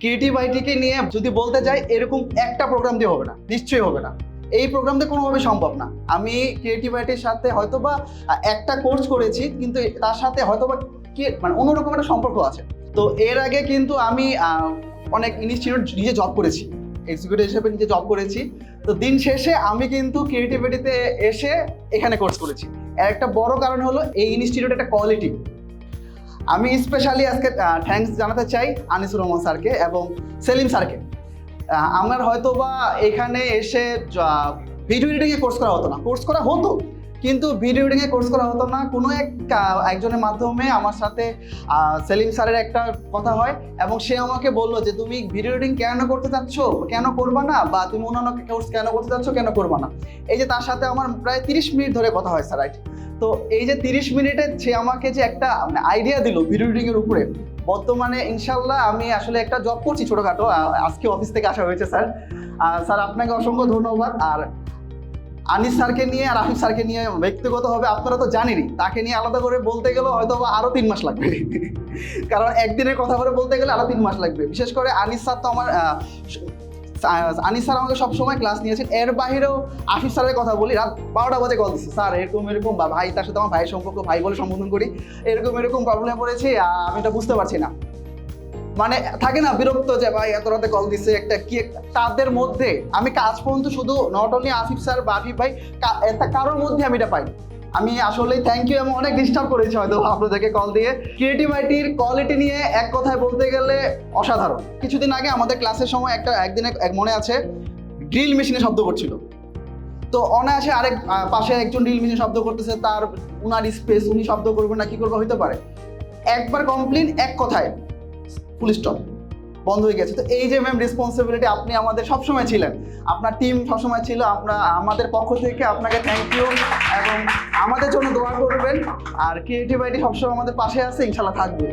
Creative আইটিকে নিয়ে যদি বলতে যাই, এরকম একটা প্রোগ্রাম দিয়ে হবে না। নিশ্চয়ই হবে না। এই প্রোগ্রাম দিয়ে কোনোভাবে সম্ভব না। আমি ক্রিয়েটিভ আইটির সাথে হয়তোবা একটা কোর্স করেছি, কিন্তু তার সাথে হয়তোবা মানে অন্যরকম একটা সম্পর্ক আছে। তো এর আগে কিন্তু আমি অনেক ইনস্টিটিউট নিজে জব করেছি। এক্সিকিউটিভ হিসেবে নিজে জব করেছি। তো দিন শেষে আমি কিন্তু ক্রিয়েটিভিটিতে এসে এখানে কোর্স করেছি। এর একটা বড় কারণ হলো, এই ইনস্টিটিউট একটা কোয়ালিটি আমি স্পেশালি আজকে থ্যাঙ্কস জানাতে চাই আনিসুর রহমান স্যারকে এবং সেলিম স্যারকে। আমার হয়তো বা এখানে এসে ভিডিও এডিটিংয়ে কোর্স করা হতো না। কোর্স করা হতো, কিন্তু ভিডিও এডিটিংয়ে কোর্স করা হতো না। কোনো এক একজনের মাধ্যমে আমার সাথে সেলিম স্যারের একটা কথা হয় এবং সে আমাকে বলল যে, তুমি ভিডিও এডিটিং কেন করতে চাচ্ছ? কেন করবা না? বা তুমি অন্যান্য কোর্স কেন করতে চাচ্ছ? কেন করবা না? এই যে তার সাথে আমার প্রায় তিরিশ মিনিট ধরে কথা হয় স্যার রাইট তো এই যে তিরিশ মিনিটে সে আমাকে যে একটা মানে আইডিয়া দিল ভিডিও এর উপরে, বর্তমানে ইনশাল্লাহ আমি আসলে একটা জব করছি ছোটখাটো আজকে অফিস থেকে আসা হয়েছে স্যার। স্যার, আপনাকে অসংখ্য ধন্যবাদ। আর আনিস স্যারকে নিয়ে আর আফিফ স্যারকে নিয়ে ব্যক্তিগতভাবে আপনারা তো জানেনই, তাকে নিয়ে আলাদা করে বলতে গেলে হয়তো বা আরও তিন মাস লাগবে। কারণ একদিনের কথা করে বলতে গেলে আরও তিন মাস লাগবে। বিশেষ করে আনিস স্যার তো আমার আনিস স্যার আমাকে সবসময় ক্লাস নিয়েছেন। এর বাইরেও আফিফ স্যারের কথা বলি, রাত বারোটা বাজে কল দিচ্ছি। স্যার, এরকম এরকম বা ভাই, তার সাথে আমার ভাইয়ের সম্পর্ক, ভাই বলে সম্বোধন করি। এরকম এরকম প্রবলেম পড়েছি আমি এটা বুঝতে পারছি না। মানে থাকে না, বিরক্ত যে ভাই, এত রাতে কল দিছে, একটা কি তাদের মধ্যে, আমি কাজ পর্যন্ত শুধু নট অনলি আফিফ স্যার বা আফিফ ভাই কারোর মধ্যে আমি এটা পাই আমি আসলে থ্যাংক ইউ এবং অনেক ডিস্টার্ব করেছি হয়তো আপনাদেরকে কল দিয়ে। ক্রিয়েটিভ আইটির কোয়ালিটি নিয়ে এক কথায় বলতে গেলে অসাধারণ। কিছুদিন আগে আমাদের ক্লাসের সময় একটা একদিনে এক মনে আছে ড্রিল মেশিনে শব্দ করছিল। তো অনায়াসে আরেক পাশে একজন ড্রিল মেশিনে শব্দ করতেছে, তার উনার স্পেস উনি শব্দ করবেন না, কি করবে হইতে পারে। একবার কমপ্লেন এক কথায় ফুল স্টপ বন্ধ হয়ে গেছে। তো এই যে ম্যাম রেসপন্সিবিলিটি আপনি আমাদের সবসময় ছিলেন, আপনার টিম সবসময় ছিল আপনার আমাদের পক্ষ থেকে আপনাকে থ্যাংক ইউ এবং জন্য দোয়া করবেন। আর ক্রিয়েটিভ আইডি সবসময় আমাদের পাশে আছে ইনশাল্লাহ থাকবে।